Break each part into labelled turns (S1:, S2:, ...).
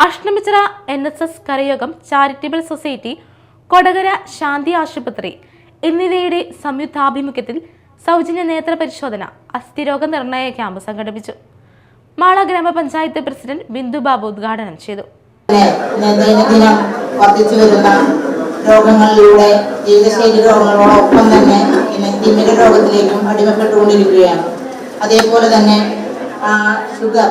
S1: Ashtamichira N S S കരയോഗം charitable society Kodakara ശാന്തി ആശുപത്രി എന്നിവയുടെ സംയുക്താഭിമുഖ്യത്തിൽ സൗജന്യ നേത്ര പരിശോധന അസ്ഥിരോഗ നിർണയ ക്യാമ്പ് സംഘടിപ്പിച്ചു. മാള ഗ്രാമപഞ്ചായത്ത് പ്രസിഡന്റ് ബിന്ദു ബാബു ഉദ്ഘാടനം ചെയ്തു.
S2: ദൈനംദിനം വർദ്ധിച്ചു വരുന്ന രോഗങ്ങളിലൂടെ ജീവിതശൈലി രോഗങ്ങളോടൊപ്പം തന്നെ പിന്നെ തിമിര രോഗത്തിലേക്കും അടിമപ്പെട്ടുകൊണ്ടിരിക്കുകയാണ്. അതേപോലെ തന്നെ ഷുഗർ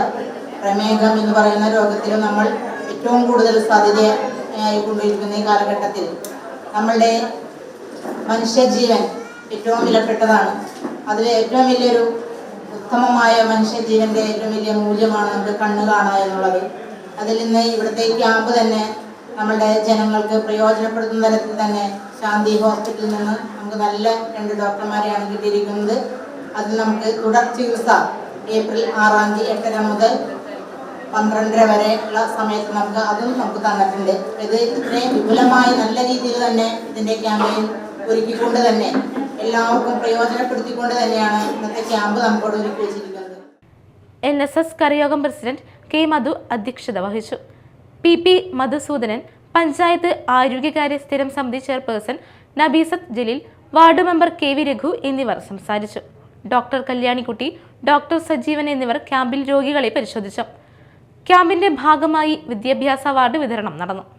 S2: പ്രമേഹം എന്ന് പറയുന്ന രോഗത്തിലും നമ്മൾ ഏറ്റവും കൂടുതൽ സാധ്യതയായി കൊണ്ടിരിക്കുന്ന ഈ കാലഘട്ടത്തിൽ. നമ്മളുടെ മനുഷ്യജീവൻ ഏറ്റവും വിലപ്പെട്ടതാണ്. അതിൽ ഏറ്റവും വലിയൊരു ഉത്തമമായ മനുഷ്യജീവന്റെ ഏറ്റവും വലിയ മൂല്യമാണ് നമുക്ക് കണ്ണ് കാണുക എന്നുള്ളത്. അതിൽ നിന്ന് ഇവിടുത്തെ ക്യാമ്പ് തന്നെ നമ്മളുടെ ജനങ്ങൾക്ക് പ്രയോജനപ്പെടുത്തുന്ന തരത്തിൽ തന്നെ ശാന്തി ഹോസ്പിറ്റലിൽ നിന്ന് നമുക്ക് നല്ല രണ്ട് ഡോക്ടർമാരെയാണ് കിട്ടിയിരിക്കുന്നത്. അത് നമുക്ക് തുടർ ചികിത്സ ഏപ്രിൽ ആറാം തീയതി എട്ടര മുതൽ പന്ത്രണ്ടര വരെ ഉള്ള സമയത്ത് നമുക്ക് അതും നമുക്ക് തന്നിട്ടുണ്ട്. ഇത് ഇത്രയും വിപുലമായി നല്ല രീതിയിൽ തന്നെ ഇതിന്റെ ക്യാമ്പയിൻ ഒരുക്കിക്കൊണ്ട് തന്നെ എല്ലാവർക്കും പ്രയോജനപ്പെടുത്തിക്കൊണ്ട് തന്നെയാണ് ഇന്നത്തെ ക്യാമ്പ് നമുക്കോട് ഒരുക്കി വെച്ചിരിക്കുന്നത്.
S1: എൻ എസ് എസ് കരയോഗം പ്രസിഡന്റ് കെ മധു അധ്യക്ഷത വഹിച്ചു. പി പി മധുസൂദനൻ പഞ്ചായത്ത് ആരോഗ്യകാര്യ സ്ഥിരം സമിതി chairperson Nabeesath Jaleel ward member K V Raghu എന്നിവർ സംസാരിച്ചു. ഡോക്ടർ കല്യാണിക്കുട്ടി ഡോക്ടർ സജീവൻ എന്നിവർ ക്യാമ്പിൽ രോഗികളെ പരിശോധിച്ചു. ക്യാമ്പിന്റെ ഭാഗമായി വിദ്യാഭ്യാസ അവാർഡ് വിതരണം നടന്നു